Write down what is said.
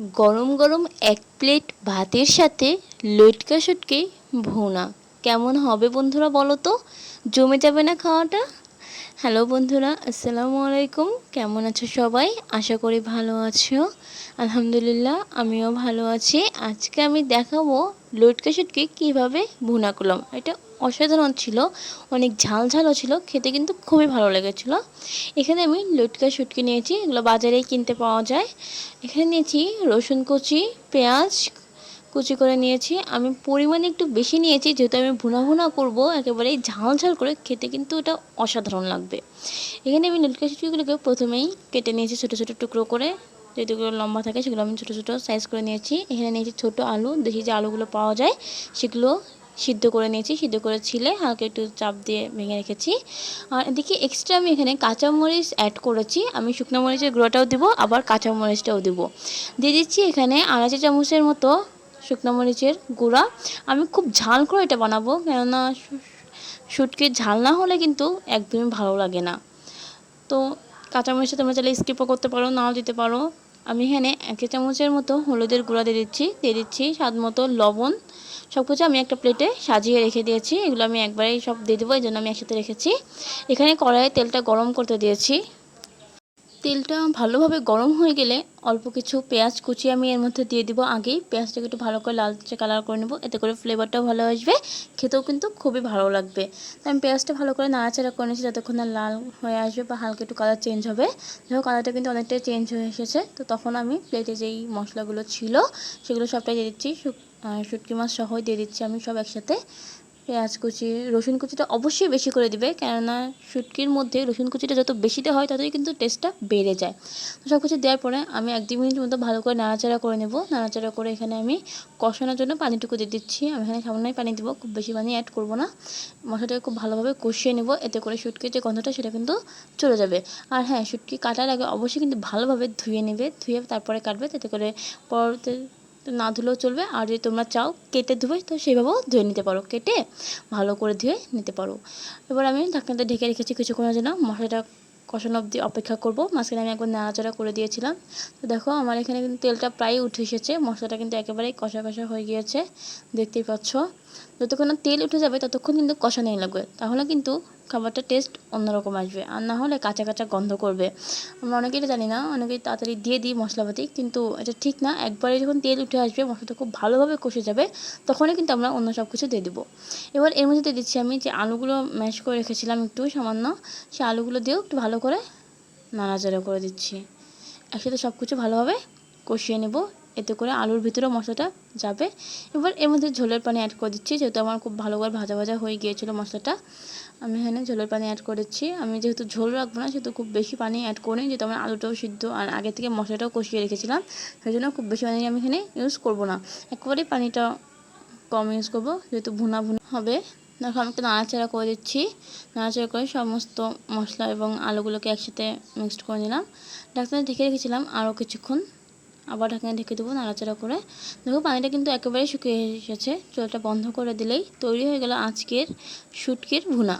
গরম গরম এক প্লেট ভাতের সাথে লটকা সটকে ভোনা। কেমন হবে বন্ধুরা বলো তো? জমে যাবে না খাওয়াটা? হ্যালো বন্ধুরা, আসসালামু আলাইকুম। কেমন আছো সবাই? আশা করি ভালো আছো। আলহামদুলিল্লাহ, আমিও ভালো আছি। আজকে আমি দেখাবো লটকা শুটকি কীভাবে ভুনা করলাম। এটা অসাধারণ ছিল, অনেক ঝাল ঝালও ছিল, খেতে কিন্তু খুবই ভালো লেগেছিলো। এখানে আমি লটকা শুটকি নিয়েছি, এগুলো বাজারেই কিনতে পাওয়া যায়। এখানে নিয়েছি রসুন কুচি, পেঁয়াজ কুচি করে নিয়েছি। আমি পরিমাণে একটু বেশি নিয়েছি, যেহেতু আমি ভুনা ভুনা করব, একেবারেই ঝাল ঝাল করে খেতে কিন্তু এটা অসাধারণ লাগবে। এখানে আমি লটকা শুটকিগুলোকে প্রথমেই কেটে নিয়েছি ছোটো ছোটো টুকরো করে। যেগুলো লম্বা থাকে, সেগুলো আমি ছোটো ছোটো সাইজ করে নিয়েছি। এখানে নিয়েছি ছোটো আলু দেখি যে আলুগুলো পাওয়া যায়, সেগুলো সিদ্ধ করে নিয়েছি। সিদ্ধ করে ছিলে হালকা একটু চাপ দিয়ে ভেঙে রেখেছি। আর এদিকে এক্সট্রা আমি এখানে কাঁচামরিচ অ্যাড করেছি। আমি শুকনো মরিচের গুঁড়োটাও দেবো, আবার কাঁচামরিচটাও দেবো। দিয়ে দিচ্ছি এখানে আড়াইচা চামচের মতো শুকনো মরিচের গুঁড়া। আমি খুব ঝাল করে এটা বানাবো, কেননা শুটকির ঝাল না হলে কিন্তু একদমই ভালো লাগে না। তো কাঁচামরিচটা তোমরা চাইলে স্কিপও করতে পারো, নাও দিতে পারো। আমি এখানে এক চামচের মতো হলুদের গুঁড়া দিয়ে দিচ্ছি দিয়ে দিচ্ছি স্বাদ মতো লবণ। সব কিছু আমি একটা প্লেটে সাজিয়ে রেখে দিয়েছি, এগুলো আমি একবারেই সব দিয়ে দেবো, এই জন্য আমি একসাথে রেখেছি। এখানে কড়াইয়ে তেলটা গরম করতে দিয়েছি। তেলটা ভালোভাবে গরম হয়ে গেলে অল্প কিছু পেঁয়াজ কুচি আমি এর মধ্যে দিয়ে দিব আগেই। পেঁয়াজটাকে একটু ভালো করে লালচে কালার করে নেব, এতে করে ফ্লেভারটাও ভালো আসবে, খেতেও কিন্তু খুবই ভালো লাগবে। তো আমি পেঁয়াজটা ভালো করে নাড়াচাড়া করে নিয়েছি যতক্ষণ না লাল হয়ে আসবে বা হালকা একটু কালার চেঞ্জ হবে। দেখো কালারটা কিন্তু অনেকটাই চেঞ্জ হয়ে এসেছে। তো তখন আমি প্লেটে যেই মশলাগুলো ছিল, সেগুলো সবটাই দিয়ে দিচ্ছি শুটকি মাছ সহই দিয়ে দিচ্ছি আমি সব একসাথে। পেঁয়াজ কুচি, রসুন কুচিটা অবশ্যই বেশি করে দিবে, কেননা শুটকির মধ্যে রসুন কুচিটা যত বেশিতে হয়, ততই কিন্তু টেস্টটা বেড়ে যায়। তো সব কিছু দেওয়ার পরে আমি এক দু মিনিট মতো ভালো করে নাড়াচাড়া করে নেব। নাড়াচাড়া করে এখানে আমি কষানোর জন্য পানিটুকু দিয়ে দিচ্ছি। আমি এখানে সামান্যই পানি দেবো, খুব বেশি পানি অ্যাড করব না। মশলাটাকে খুব ভালোভাবে কষিয়ে নেব, এতে করে শুটকির যে গন্ধটা, সেটা কিন্তু চলে যাবে। আর হ্যাঁ শুটকি কাটার আগে অবশ্যই কিন্তু ভালোভাবে ধুয়ে নেবে, ধুয়ে তারপরে কাটবে, তাতে করে পরতে না ধুলেও চলবে। আর যদি তোমরা চাও কেটে ধুবে, তো সেইভাবেও ধুয়ে নিতে পারো। কেটে ভালো করে ধুয়ে নিতে পারো। এবার আমি ঢাকনাটা ঢেকে রেখেছি কিছুক্ষণের জন্য। মশলাটা কষানো অবধি অপেক্ষা করব। মাঝখানে আমি একবার নাড়াচাড়া করে দিয়েছিলাম। তো দেখো, আমার এখানে কিন্তু তেলটা প্রায় উঠে এসেছে। মশলাটা কিন্তু একেবারেই কষা কষা হয়ে গিয়েছে। দেখতেই পাচ্ছ। যতক্ষণ তেল উঠে যাবে, ততক্ষণ কিন্তু কষা নেই লাগবে। তাহলে কিন্তু খাবারটা টেস্ট অন্যরকম আসবে। আর না হলে কাঁচা কাঁচা গন্ধ করবে। আমরা অনেকেই জানি না, অনেকেই তাড়াতাড়ি দিয়ে দিই মশলাপাতি, কিন্তু এটা ঠিক না। একবারে যখন তেল উঠে আসবে, মশলাটা খুব ভালোভাবে কষে যাবে, তখনই কিন্তু আমরা অন্য সব কিছু দিয়ে দেবো। এবার এর মধ্যে দিচ্ছি আমি যে আলুগুলো ম্যাশ করে রেখেছিলাম একটু সামান্য, সেই আলুগুলো দিয়েও একটু ভালো করে নাড়াচাড়া করে দিচ্ছি। একসাথে সব কিছু ভালোভাবে কষিয়ে নেব। এতে করে আলুর ভিতরে মশলাটা যাবে। এবার এর মধ্যে ঝোলের পানি অ্যাড করে দিচ্ছি, যেহেতু আমার খুব ভালো করে ভাজা ভাজা হয়ে গিয়েছিল মশলাটা। আমি এখানে ঝোলের পানি অ্যাড করেছি। আমি যেহেতু ঝোল রাখব না, সেহেতু খুব বেশি পানি অ্যাড করি যেহেতু আমার আলুটাও সিদ্ধ আর আগে থেকে মশলাটাও কষিয়ে রেখেছিলাম। সেই জন্য খুব বেশি পানি আমি এখানে ইউজ করব না। একবারেই পানিটা কম ইউজ করব, যেহেতু ভুনা ভুনা হবে। দেখো, আমি একটু নাড়াচাড়া করে দিচ্ছি। নাড়াচাড়া করে সমস্ত মশলা এবং আলুগুলোকে একসাথে মিক্সড করে নিলাম। ডাক্তার ঢেকে রেখেছিলাম আরও কিছুক্ষণ। আবার ঢাকনা ঢেকে দেবো নাড়াচাড়া করে। দেখো পানিটা কিন্তু একেবারেই শুকিয়ে এসেছে। চুলাটা বন্ধ করে দিলেই তৈরি হয়ে গেল আজকের শুটকির ভুনা।